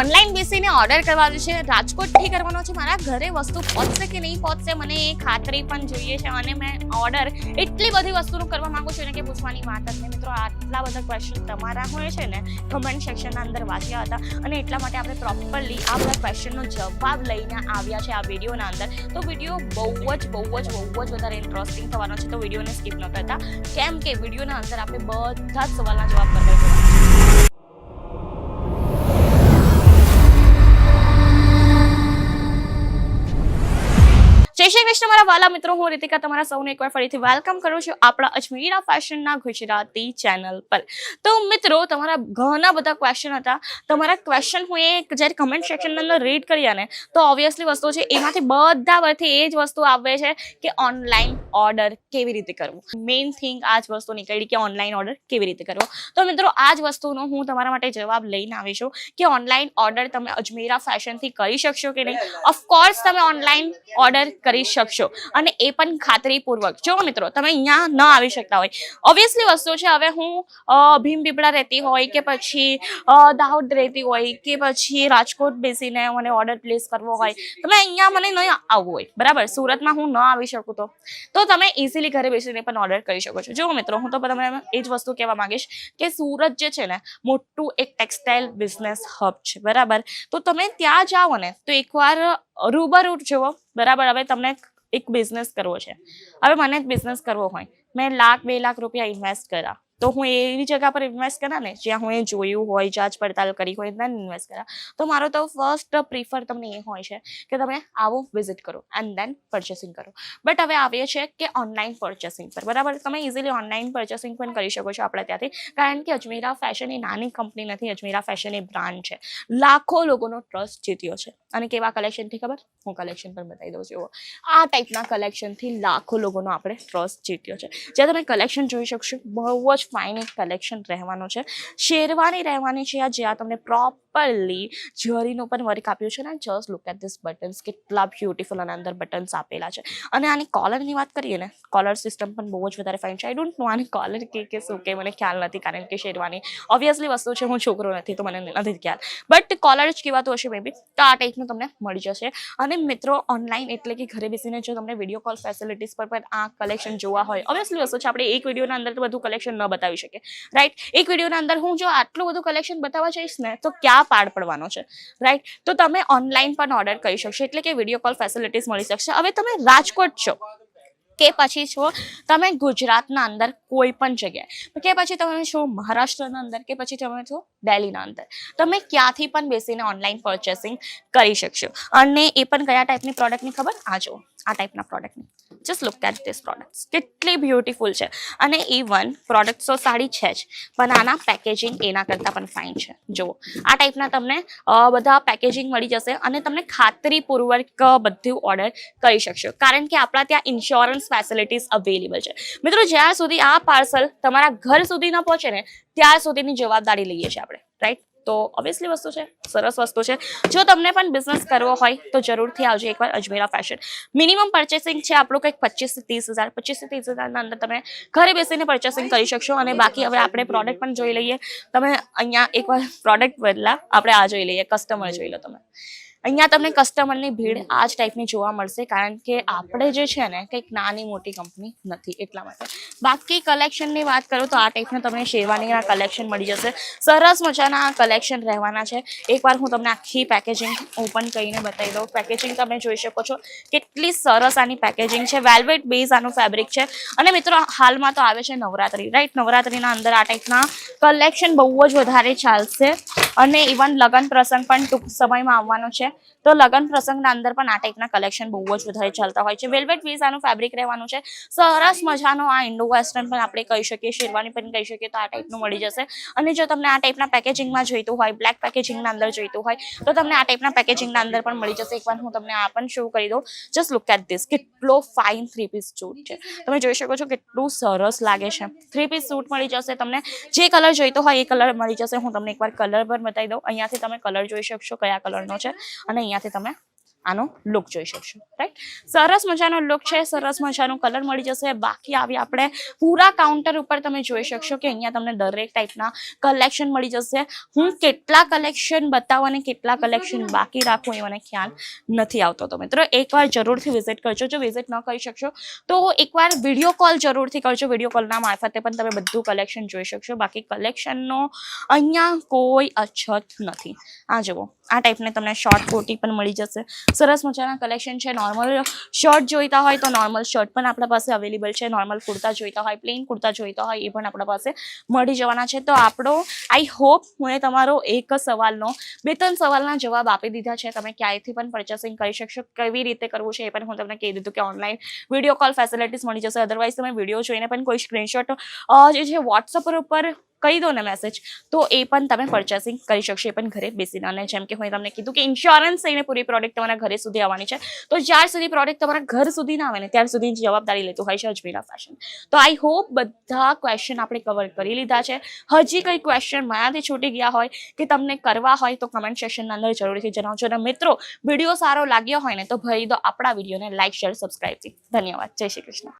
Online બેસીને order કરવાનો છે રાજકોટથી કરવાનો છે, મારા ઘરે વસ્તુ પહોંચશે કે નહીં પહોંચશે મને એ ખાતરી પણ જોઈએ છે અને મેં ઓર્ડર એટલી બધી વસ્તુનું કરવા માંગુ છું એને કે પૂછવાની વાત જ નહીં. મિત્રો, આટલા બધા ક્વેશ્ચન તમારા હોય છે ને કમેન્ટ સેક્શનના અંદર વાંચ્યા હતા અને એટલા માટે આપણે પ્રોપરલી આ બધા ક્વેશ્ચનનો જવાબ લઈને આવ્યા છે આ વિડીયોના અંદર. તો વીડિયો બહુ જ બહુ જ બહુ જ વધારે ઇન્ટરેસ્ટિંગ થવાનો છે, તો વિડીયોને સ્કીપ ન કરતા. કેમ કે વિડીયોના અંદર આપણે બધા જ સવાલના જવાબ કરવા જય શ્રી કૃષ્ણ, મારા વાલા મિત્રો. હું રીતિકા તમારા સૌને એકવાર ફરીથી વેલકમ કરું છું આપણા અજમેરા ફેશનના ગુજરાતી ચેનલ પર. તો મિત્રો, તમારા ઘણા બધા ક્વેશ્ચન હતા. તમારા ક્વેશ્ચન હું એક જ્યારે કમેન્ટ સેક્શનની અંદર રીડ કર્યા ને તો ઓબ્વિયસલી વસ્તુ છે, એમાંથી બધા પરથી એ જ વસ્તુ આવે છે કે ઓનલાઈન ઓર્ડર કેવી રીતે કરવું? મેઇન થિંગ આ જ વસ્તુ નીકળી કે ઓનલાઈન ઓર્ડર કેવી રીતે કરવો? તો મિત્રો, આ જ વસ્તુનો હું તમારા માટે જવાબ લઈને આવી છું કે ઓનલાઈન ઓર્ડર તમે અજમેરા ફેશનથી કરી શકશો કે નહીં? ઓફકોર્સ તમે ઓનલાઈન ઓર્ડર કરી શકશો અને એ પણ ખાતરીપૂર્વક. જો મિત્રો, તમે અહીંયા ન આવી શકતા હોય. ઓબ્વિયસલી વસ્તુ છે, હવે હું ભીમ પીપળા રહેતી હોય કે પછી દાહોદ રહેતી હોય કે પછી રાજકોટ બેસીને મને ઓર્ડર પ્લેસ કરવો હોય, તમે અહીંયા મને નહીં આવવું હોય. બરાબર? સુરતમાં હું ન આવી શકું તો તમે ઇઝીલી ઘરે બેસીને પણ ઓર્ડર કરી શકો છો. જુઓ મિત્રો, હું તો તમને એ જ વસ્તુ કહેવા માંગીશ કે સુરત જે છે ને, મોટું એક ટેક્સટાઇલ બિઝનેસ હબ છે, બરાબર? તો તમે ત્યાં જાઓ ને, તો એકવાર રૂબરૂ જુઓ. બરાબર? હવે તમને એક બિઝનેસ કરવો છે. હવે મને બિઝનેસ કરવો હોય. મેં લાખ, બે લાખ રૂપિયા ઇન્વેસ્ટ કર્યા. તો હું એવી જગ્યા પર ઇન્વેસ્ટ કરા ને, જ્યાં હું એ જોયું હોય જાંચ પડતાલ કરી હોય ત્યાં ઇન્વેસ્ટ કરા. તો મારો તો ફર્સ્ટ પ્રિફર તમને એ હોય છે કે તમે આવો વિઝિટ કરો એન્ડ દેન પરચેસિંગ કરો. બટ હવે આવીએ છે કે ઓનલાઈન પરચેસિંગ પર. બરાબર? તમે ઇઝીલી ઓનલાઈન પરચેસિંગ પણ કરી શકો છો આપણે ત્યાંથી. કારણ કે અજમેરા ફેશન એ નાની કંપની નથી, અજમેરા ફેશન એ બ્રાન્ડ છે. લાખો લોકોનો ટ્રસ્ટ જીત્યો છે. અને કેવા કલેક્શનથી ખબર? હું કલેક્શન પણ બતાવી દઉં છું જુઓ. આ ટાઈપના કલેક્શનથી લાખો લોકોનો આપણે ટ્રસ્ટ જીત્યો છે. જ્યાં તમે કલેક્શન જોઈ શકશો, બહુ જ ફાઇન એક કલેક્શન રહેવાનું છે. શેરવાની રહેવાની છે આ જ્યાં તમને પ્રોપરલી જ્યોરીનું પણ વર્ક આપ્યું છે ને just look at this buttons કેટલા બ્યુટીફુલ અને અંદર બટન્સ આપેલા છે. અને આની કોલરની વાત કરીએ ને કોલર સિસ્ટમ પણ બહુ જ વધારે ફાઇન છે. આઈ ડોન્ટ નો આની કોલર કે કે શું કે, મને ખ્યાલ નથી, કારણ કે શેરવાની ઓબ્વિયસલી વસ્તુ છે, હું છોકરો નથી, તો મને નથી ખ્યાલ. બટ કોલર જ કહેવાતું હશે મેબી તો આ ટાઈપનું તમને મળી જશે. અને મિત્રો ઓનલાઈન એટલે કે ઘરે બેસીને જો તમને વીડિયો કોલ ફેસિલિટીઝ પર પણ આ કલેક્શન જોવા હોય ઓબ્વિયસલી વસ્તુ છે, આપણે એક વિડીયોના અંદર બધું કલેક્શન ન બતાવી શકીએ. રાઈટ એક વિડીયોના અંદર હું જો આટલું બધું કલેક્શન બતાવવા જઈશ ને, તો ક્યાં પાડ પડવાનો છે રાઈટ તો તમે ઓનલાઈન પણ ઓર્ડર કરી શકશો, એટલે કે વીડિયો કોલ ફેસિલિટીઝ મળી શકશે. હવે તમે રાજકોટ છો, કે પછી છો, તમે ગુજરાતના અંદર કોઈ પણ જગ્યાએ, કે પછી તમે છો મહારાષ્ટ્રના અંદર, કે પછી તમે છો દિલ્હીના અંદર, તમે ક્યાંથી પણ બેસીને ઓનલાઈન પરચેસિંગ કરી શકશો. અને એ પણ કયા ટાઈપની પ્રોડક્ટની ખબર? આ જો આ ટાઈપના પ્રોડક્ટની just look at this products કેટલી બ્યુટીફુલ છે. અને ઇવન પ્રોડક્ટ તો સાડી છે જ, પણ આના પેકેજિંગ એના કરતાં પણ ફાઇન છે. જુઓ, આ ટાઈપના તમને બધા પેકેજિંગ મળી જશે અને તમને ખાતરીપૂર્વક બધું ઓર્ડર કરી શકશો. કારણ કે આપણા ત્યાં ઇન્સ્યોરન્સ ફેસિલિટીઝ અવેલેબલ છે. મિત્રો, જ્યાં સુધી આ પાર્સલ તમારા ઘર સુધી ન પહોંચે ને, ત્યાં સુધીની જવાબદારી લઈએ છીએ આપણે રાઈટ તો ઓબ્વિયસલી વસ્તુ છે, સરસ વસ્તુ છે. જો તમને પણ બિઝનેસ કરવો હોય, તો જરૂરથી આવજો એકવાર અજમેરા ફેશન મિનિમમ પર્ચેસિંગ છે આપણું કંઈક પચીસ ત્રીસ હજાર. પચીસ ત્રીસ હજારના અંદર તમે ઘરે બેસીને પરચેસિંગ કરી શકશો અને બાકી હવે આપણે પ્રોડક્ટ પણ જોઈ લઈએ. તમે અહીંયા એકવાર પ્રોડક્ટ બદલા આપણે આ જોઈ લઈએ કસ્ટમર જોઈ લો તમે. અહીંયા તમને કસ્ટમરની ભીડ આ જ ટાઈપની જોવા મળશે કારણ કે આપણે જે છે ને કંઈક નાની મોટી કંપની નથી એટલા માટે. બાકી કલેક્શનની વાત કરું તો આ ટાઈપના તમને શેરવાનીના કલેક્શન મળી જશે. સરસ મજાના કલેક્શન રહેવાના છે. એકવાર હું તમને આખી પેકેજિંગ ઓપન કરીને બતાવી દઉં. પેકેજિંગ તમે જોઈ શકો છો કેટલી સરસ આની પેકેજિંગ છે. વેલ્વેટ બેઝ આનું ફેબ્રિક છે. અને મિત્રો હાલમાં તો આવે છે નવરાત્રી રાઈટ નવરાત્રીના અંદર આ ટાઈપના કલેક્શન બહુ જ વધારે ચાલશે. અને ઇવન લગ્ન પ્રસંગ પણ ટૂંક સમયમાં આવવાનો છે. તો લગ્ન પ્રસંગના અંદર પણ આ ટાઈપના કલેક્શન બહુ જ વધારે ચાલતા હોય છે. વેલ્વેટ વીસ આનું ફેબ્રિક રહેવાનું છે. સરસ મજાનો આ ઇન્ડો વેસ્ટર્ન પણ આપણે કહી શકીએ, શેરવાની પણ કહી શકીએ તો આ ટાઈપનું મળી જશે. અને જો તમને આ ટાઈપના પેકેજિંગમાં જોઈતું હોય બ્લેક પેકેજિંગના અંદર જોઈતું હોય, તો તમને આ ટાઈપના પેકેજિંગના અંદર પણ મળી જશે. એકવાર હું તમને આ પણ શો કરી દઉં. જસ્ટ લુક એટ ધીસ કેટલો ફાઇન થ્રી પીસ સૂટ છે. તમે જોઈ શકો છો કેટલું સરસ લાગે છે. થ્રી પીસ સૂટ મળી જશે તમને. જે કલર જોઈતો હોય એ કલર મળી જશે. હું તમને એકવાર કલર પણ બતાવી દઉં. અહીંયાથી તમે કલર જોઈ શકશો કયા કલરનો છે. અને અહીંયાથી તમે આનો લુક જોઈ શકશો રાઈટ સરસ મજાનો લુક છે, સરસ મજાનો કલર મળી જશે. બાકી આવી આપણે પૂરા કાઉન્ટર ઉપર તમે જોઈ શકશો કે અહીંયા તમને દરેક ટાઈપના કલેક્શન મળી જશે. હું કેટલા કલેક્શન બતાવું અને કેટલા કલેક્શન બાકી રાખું એ મને ખ્યાલ નથી આવતો તો મિત્રો. એકવાર જરૂરથી વિઝિટ કરજો. જો વિઝિટ ન કરી શકશો, તો એકવાર વીડિયો કોલ જરૂરથી કરજો. વીડિયો કોલના મારફતે પણ તમે બધું કલેક્શન જોઈ શકશો. બાકી કલેક્શનનો અહીંયા કોઈ અછત નથી. આ જુઓ, આ ટાઈપને તમને શોર્ટ કોટી પણ મળી જશે. સરસ મજાના કલેક્શન છે. નોર્મલ શર્ટ જોઈતા હોય તો નોર્મલ શર્ટ પણ આપણા પાસે અવેલેબલ છે. નોર્મલ કુર્તા જોઈતા હોય પ્લેન કુર્તા જોઈતા હોય, એ પણ આપણા પાસે મળી જવાના છે. તો આપણો આઈ હોપ હું તમારો એક સવાલનો, બે ત્રણ સવાલના જવાબ આપી દીધા છે. તમે ક્યાંયથી પણ પરચેસિંગ કરી શકશો, કેવી રીતે કરવું છે એ પણ હું તમને કહી દીધું કે ઓનલાઈન વીડિયો કોલ ફેસિલિટીઝ મળી જશે. અદરવાઇઝ તમે વીડિયો જોઈને પણ કોઈ સ્ક્રીનશોટ જે છે વોટ્સઅપ ઉપર કહી દો ને મેસેજ તો એ પણ તમે પરચેસિંગ કરી શકશો. એ પણ ઘરે બેસીને. અને જેમ કે હું તમને કીધું કે ઇન્સ્યોરન્સ લઈને પૂરી પ્રોડક્ટ તમારા ઘરે સુધી આવવાની છે. તો જ્યાર સુધી પ્રોડક્ટ તમારા ઘર સુધી ના આવે ને ત્યાં સુધી જવાબદારી લેતું હોય છે અજમેરા ફેશન તો આઈ હોપ બધા ક્વેશ્ચન આપણે કવર કરી લીધા છે. હજી કંઈ ક્વેશ્ચન મારાથી છૂટી ગયા હોય કે તમને કરવા હોય તો કમેન્ટ સેશનના અંદર જરૂરથી જણાવજો. અને મિત્રો વીડિયો સારો લાગ્યો હોય ને તો ભરી દો આપણા વિડીયોને લાઈક શેર સબસ્ક્રાઈબથી ધન્યવાદ. જય શ્રી કૃષ્ણ.